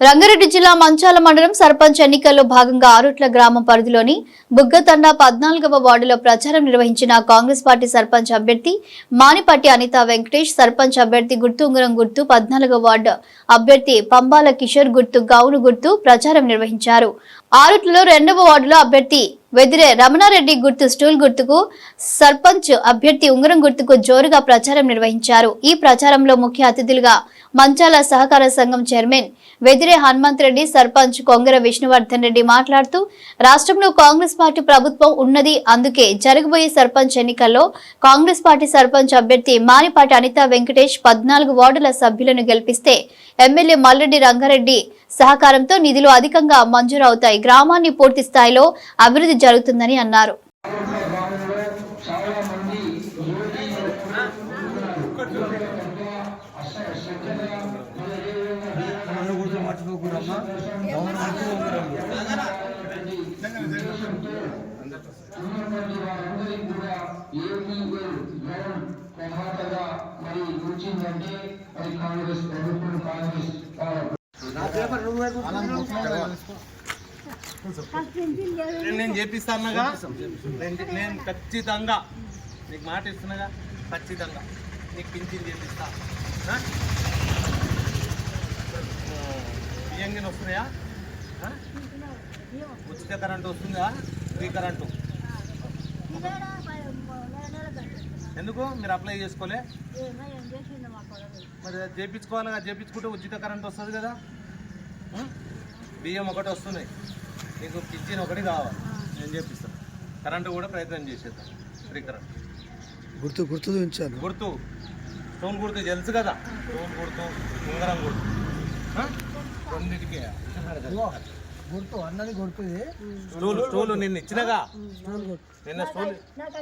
రంగారెడ్డి జిల్లా మంచాల మండలం సర్పంచ్ ఎన్నికల్లో భాగంగా ఆరుట్ల గ్రామం పరిధిలోని బుగ్గతండ పద్నాలుగవ వార్డులో ప్రచారం నిర్వహించిన కాంగ్రెస్ పార్టీ సర్పంచ్ అభ్యర్థి మానిపట్టి అనిత వెంకటేష్ సర్పంచ్ అభ్యర్థి గుర్తు ఉంగరం గుర్తు పద్నాలుగవ వార్డు అభ్యర్థి పంబాల కిషోర్ గుర్తు గౌను గుర్తు ప్రచారం నిర్వహించారు. ఆరుట్లలో రెండవ వార్డులో అభ్యర్థి వెదిరే రమణారెడ్డి గుర్తు స్టూల్ గుర్తుకు సర్పంచ్ అభ్యర్థి ఉంగరం గుర్తుకు జోరుగా ప్రచారం నిర్వహించారు. ఈ ప్రచారంలో ముఖ్య అతిథులుగా మంచాల సహకార సంఘం చైర్మన్ వెదిరే హనుమంత్ రెడ్డి సర్పంచ్ కొంగర విష్ణువర్ధన్ రెడ్డి మాట్లాడుతూ రాష్ట్రంలో కాంగ్రెస్ పార్టీ ప్రభుత్వం ఉన్నది అందుకే జరగబోయే సర్పంచ్ ఎన్నికల్లో కాంగ్రెస్ పార్టీ సర్పంచ్ అభ్యర్థి మానిపాటి అనిత వెంకటేష్ పద్నాలుగు వార్డుల సభ్యులను గెలిపిస్తే ఎమ్మెల్యే మల్లెడ్డి రంగారెడ్డి సహకారంతో నిధులు అధికంగా మంజూరవుతాయి. గ్రామాన్ని పూర్తి స్థాయిలో అభివృద్ధి జరుగుతుందని అన్నారు. నన్ను గుర్తు మర్చిపోకూడమ్మా గవర్నమెంట్ మరి కూర్చుందంటే మరి కాంగ్రెస్ ప్రభుత్వం కాంగ్రెస్ నేను- నేను చేపిస్తానుగా నేను ఖచ్చితంగా నీకు మాట ఇస్తున్నాగా? ఖచ్చితంగా. నీకు పింఛన్ చేపిస్తా? బియ్యంగిన వస్తున్నాయా? ఉచిత కరెంటు వస్తుందా? Free current. ఎందుకు? మీరు అప్లై చేసుకోలే? మరి కదా చేపించుకుంటే ఉచిత కరెంట్ వస్తుంది కదా? బియ్యం ఒకటి వస్తున్నాయి. నీకు పింఛన్ ఒకటి కావాలి. నేను చేపిస్తాను కరెంటు కూడా ప్రయత్నం చేసేద్దాం. ఫ్రీ కరెంట్ గుర్తు గుర్తు ఉంచాను. గుర్తు. స్టోన్ గుర్తు తెలుసు కదా? స్టోన్ గుర్తు ఉంగరం గుర్తు? రెండింటికి గుర్తు అన్నది గుర్తు స్టూల్ స్టూల్ నిన్న ఇచ్చినగా. నిన్న స్టూల్